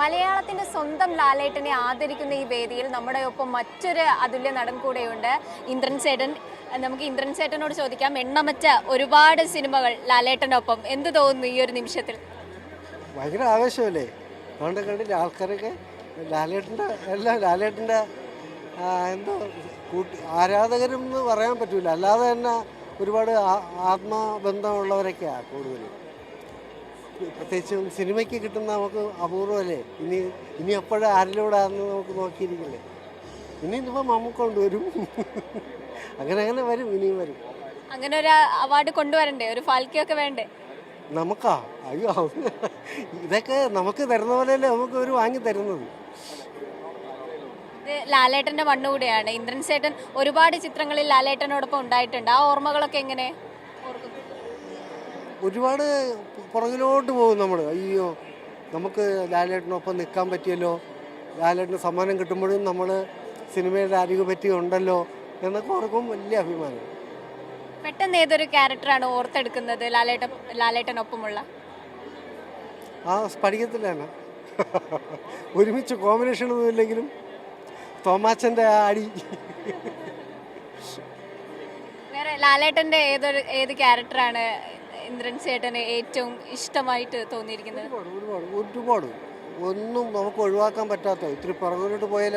മലയാളത്തിന്റെ സ്വന്തം ലാലേട്ടനെ ആദരിക്കുന്ന ഈ വേദിയിൽ നമ്മുടെ ഒപ്പം മറ്റൊരു അതുല്യ നടൻ കൂടെയുണ്ട്. ഇന്ദ്രൻ ചേട്ടൻ. നമുക്ക് ഇന്ദ്രൻ ചേട്ടനോട് ചോദിക്കാം. എണ്ണമറ്റ ഒരുപാട് സിനിമകൾ ലാലേട്ടനൊപ്പം. എന്ത് തോന്നുന്നു ഈ ഒരു നിമിഷത്തിൽ? ഭയങ്കര ആവേശമല്ലേ? അതുകൊണ്ട് കണ്ടിട്ട് ആൾക്കാരൊക്കെ ലാലേട്ടന്റെ എല്ലാം ലാലേട്ടന്റെ എന്തോ കൂട്ടി ആരാധകരും എന്ന് പറയാൻ പറ്റില്ല അല്ലാതെ തന്നെ ഒരുപാട് ആത്മബന്ധമുള്ളവരൊക്കെയാണ് കൂടുതലും. പ്രത്യേകിച്ചും സിനിമയ്ക്ക് കിട്ടുന്ന നമുക്ക് അപൂർവമല്ലേ ഇനി ഇനി എപ്പോഴും ആരിലൂടെയാണെന്ന് നമുക്ക് നോക്കിയിരിക്കില്ലേ? ഇനി ഇന്നിപ്പോൾ നമുക്കൊണ്ട് വരും അങ്ങനെ അങ്ങനെ വരും ഇനിയും വരും. അങ്ങനെ ഒരു അവാർഡ് കൊണ്ടുവരണ്ടേ? ഒരു ഫാൽക്കിയൊക്കെ വേണ്ടേ? നമുക്കാ? അയ്യോ ഇതൊക്കെ നമുക്ക് തരുന്ന പോലെയല്ലേ നമുക്ക് ഒരു വാങ്ങി തരുന്നത്. ഇത് ലാലേട്ടന്റെ മണ്ണ് കൂടെയാണ്. ഇന്ദ്രൻ സേട്ടൻ ഒരുപാട് ചിത്രങ്ങളിൽ ലാലേട്ടനോടൊപ്പം ഉണ്ടായിട്ടുണ്ട്. ആ ഓർമ്മകളൊക്കെ എങ്ങനെ? ഓർക്കുന്നു ഒരുപാട് പുറകിലോട്ട് പോകും നമ്മൾ അയ്യോ നമുക്ക് ലാലേട്ടനൊപ്പം നിൽക്കാൻ പറ്റിയല്ലോ. ലാലേട്ടന് സമ്മാനം കിട്ടുമ്പോഴും നമ്മൾ സിനിമയുടെ അരികു പറ്റി ഉണ്ടല്ലോ എന്നൊക്കെ ഓർക്കും വലിയ അഭിമാനം. പെട്ടെന്ന് ഏതൊരു ക്യാരക്ടറാണ് ഓർത്തെടുക്കുന്നത് ലാലേട്ട ലാലേട്ടനൊപ്പമുള്ള? ആ സ്ഫടികത്തിലാണ് ഒരുമിച്ച് കോമ്പിനേഷൻ ഒന്നും ഇല്ലെങ്കിലും തോമാച്ചന്റെ ആ അടി. വേറെ ലാലേട്ടന്റെ ഏതൊരു ഏത് ക്യാരക്ടറാണ് ഇന്ദ്രൻ ചേട്ടന് ഏറ്റവും ഇഷ്ടമായിട്ട് തോന്നിയിരിക്കുന്നത്? ഒരുപാട് ഒരുപാട് ഒന്നും നമുക്ക് ഒഴിവാക്കാൻ പറ്റാത്ത ഇത്തിരി പുറകിലോട്ട് പോയാൽ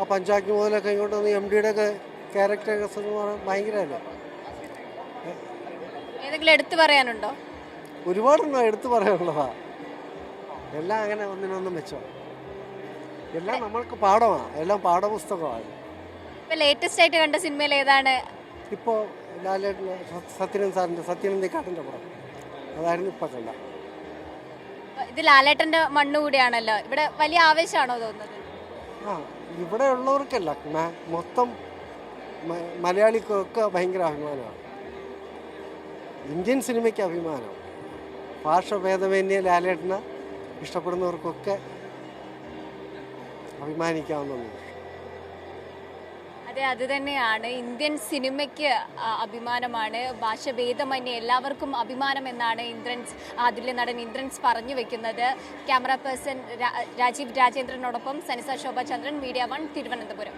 ആ പഞ്ചായത്ത് മുതലൊക്കെ ഇങ്ങോട്ട് വന്ന് എം ഡിയുടെ ഒക്കെ പറഞ്ഞാൽ ഭയങ്കരമല്ലേ? ഏതെങ്കിലും എടുത്തു പറയാനുണ്ടോ? ഒരുപാടുണ്ടോ എടുത്തു പറയാനുള്ളതാ. എല്ലാം അങ്ങനെ ഒന്നിനൊന്നും വെച്ചോ. എല്ലാം നമ്മൾക്ക് പാഠമാണ് എല്ലാം പാഠപുസ്തകമാണ്. ഇപ്പൊ ലേറ്റസ്റ്റ് ആയിട്ട് കണ്ട സിനിമയിൽ ഏതാണ് ഇപ്പോൾ ലാലേട്ടന് സത്യനൻ സാറിന്റെ സത്യനന്ദിക്കാട്ടിന്റെ പടം അതായിരുന്നു ഇപ്പം കണ്ട. ഇത് ലാലേട്ടന്റെ മണ്ണ് കൂടിയാണല്ലോ. ഇവിടെ വലിയ ആവേശമാണോ തോന്നുന്നത്? ആ ഇവിടെ ഉള്ളവർക്കല്ല. മൊത്തം മലയാളിക്കൊക്കെ ഭയങ്കര അഭിമാനമാണ്. ഇന്ത്യൻ സിനിമയ്ക്ക് അഭിമാനം. ഭാഷ ഭേദമന്യേ ലാലേട്ടനെ ഇഷ്ടപ്പെടുന്നവർക്കൊക്കെ അഭിമാനിക്കാവുന്നതാണ്. അതെ അത് തന്നെയാണ്. ഇന്ത്യൻ സിനിമയ്ക്ക് അഭിമാനമാണ്. ഭാഷഭേദമന്യേ എല്ലാവർക്കും അഭിമാനം എന്നാണ് ഇന്ദ്രൻസ് അതിലെ നടൻ ഇന്ദ്രൻസ് പറഞ്ഞു വെക്കുന്നത്. ക്യാമറ പേഴ്സൺ രാജീവ് രാജേന്ദ്രനോടൊപ്പം സനിസ ശോഭാചന്ദ്രൻ മീഡിയ വൺ തിരുവനന്തപുരം.